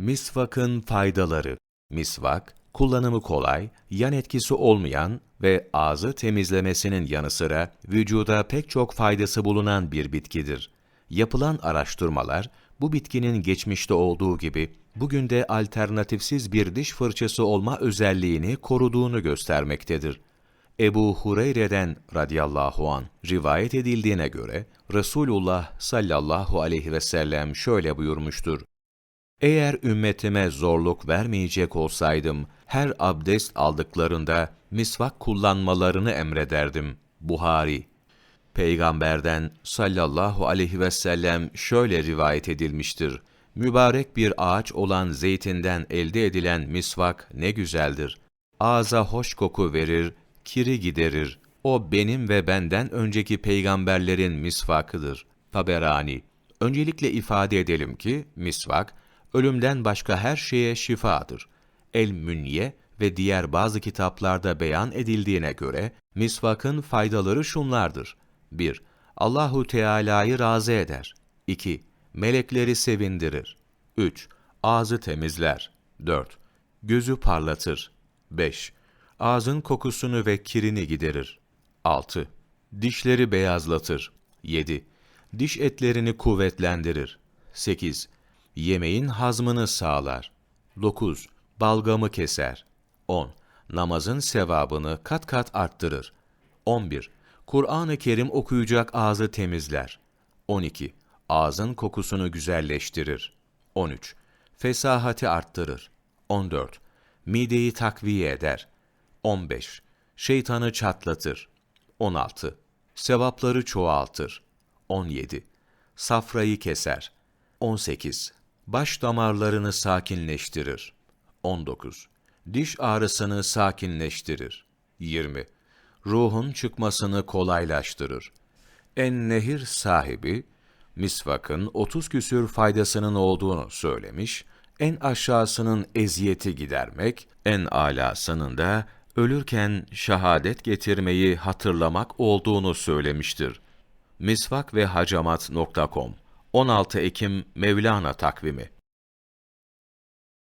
Misvakın faydaları. Misvak, kullanımı kolay, yan etkisi olmayan ve ağzı temizlemesinin yanı sıra vücuda pek çok faydası bulunan bir bitkidir. Yapılan araştırmalar, bu bitkinin geçmişte olduğu gibi bugün de alternatifsiz bir diş fırçası olma özelliğini koruduğunu göstermektedir. Ebu Hureyre'den radıyallahu an rivayet edildiğine göre Resulullah sallallahu aleyhi ve sellem şöyle buyurmuştur. Eğer ümmetime zorluk vermeyecek olsaydım, her abdest aldıklarında misvak kullanmalarını emrederdim. Buhari Peygamberden sallallahu aleyhi ve sellem şöyle rivayet edilmiştir. Mübarek bir ağaç olan zeytinden elde edilen misvak ne güzeldir. Ağza hoş koku verir, kiri giderir. O benim ve benden önceki peygamberlerin misvakıdır. Taberani Öncelikle ifade edelim ki misvak, ölümden başka her şeye şifadır. El-Münye ve diğer bazı kitaplarda beyan edildiğine göre misvakın faydaları şunlardır. 1. Allahu Teala'yı razı eder. 2. Melekleri sevindirir. 3. Ağzı temizler. 4. Gözü parlatır. 5. Ağzın kokusunu ve kirini giderir. 6. Dişleri beyazlatır. 7. Diş etlerini kuvvetlendirir. 8. Yemeğin hazmını sağlar. 9. Balgamı keser. 10. Namazın sevabını kat kat arttırır. 11. Kur'an-ı Kerim okuyacak ağzı temizler. 12. Ağzın kokusunu güzelleştirir. 13. Fesahati arttırır. 14. Mideyi takviye eder. 15. Şeytanı çatlatır. 16. Sevapları çoğaltır. 17. Safrayı keser. 18. Baş damarlarını sakinleştirir. 19. Diş ağrısını sakinleştirir. 20. Ruhun çıkmasını kolaylaştırır. En Nehir sahibi, misvakın 30 küsür faydasının olduğunu söylemiş, en aşağısının eziyeti gidermek, en alasının da ölürken şehadet getirmeyi hatırlamak olduğunu söylemiştir. Misvak ve Hacamat.com 16 Ekim Mevlana takvimi